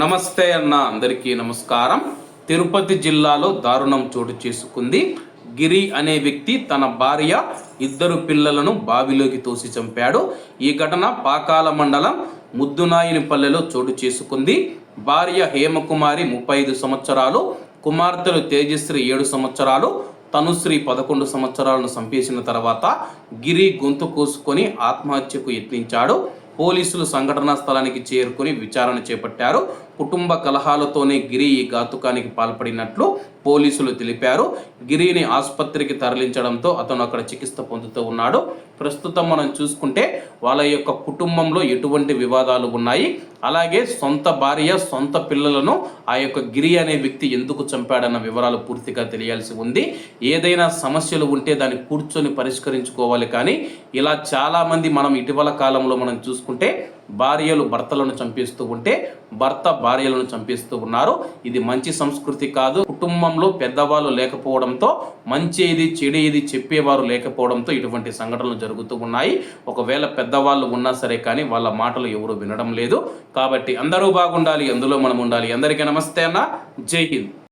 నమస్తే అన్న అందరికీ నమస్కారం. తిరుపతి జిల్లాలో దారుణం చోటు చేసుకుంది. గిరి అనే వ్యక్తి తన భార్య ఇద్దరు పిల్లలను బావిలోకి తోసి చంపాడు. ఈ ఘటన పాకాల మండలం ముద్దునాయినిపల్లెలో చోటు చేసుకుంది. భార్య హేమకుమారి ముప్పై ఐదు సంవత్సరాలు కుమార్తెలు తేజశ్రీ ఏడు సంవత్సరాలు తనుశ్రీ పదకొండు సంవత్సరాలను చంపేసిన తర్వాత గిరి గొంతు కోసుకొని ఆత్మహత్యకు యత్నించాడు. పోలీసులు సంఘటనా స్థలానికి చేరుకుని విచారణ చేపట్టారు. కుటుంబ కలహాలతోనే గిరి ఈ ఘాతుకానికి పాల్పడినట్లు పోలీసులు తెలిపారు. గిరిని ఆసుపత్రికి తరలించడంతో అతను అక్కడ చికిత్స పొందుతూ ఉన్నాడు. ప్రస్తుతం మనం చూసుకుంటే వాళ్ళ యొక్క కుటుంబంలో ఎటువంటి వివాదాలు ఉన్నాయి? అలాగే సొంత భార్య సొంత పిల్లలను ఆ యొక్క గిరి అనే వ్యక్తి ఎందుకు చంపాడన్న వివరాలు పూర్తిగా తెలియాల్సి ఉంది. ఏదైనా సమస్యలు ఉంటే దాన్ని కూర్చొని పరిష్కరించుకోవాలి కానీ ఇలా చాలామంది మనం ఇటీవల కాలంలో మనం చూసుకుంటే భార్యలు భర్తలను చంపేస్తూ ఉంటే భర్త భార్యలను చంపేస్తూ ఉన్నారు. ఇది మంచి సంస్కృతి కాదు. కుటుంబంలో పెద్దవాళ్ళు లేకపోవడంతో మంచి ఇది చెడు ఏది చెప్పేవారు లేకపోవడంతో ఇటువంటి సంఘటనలు జరుగుతూ ఉన్నాయి. ఒకవేళ పెద్దవాళ్ళు ఉన్నా సరే కానీ వాళ్ళ మాటలు ఎవరు వినడం లేదు. కాబట్టి అందరూ బాగుండాలి అందులో మనం ఉండాలి. అందరికీ నమస్తే అన్న. జై హింద్.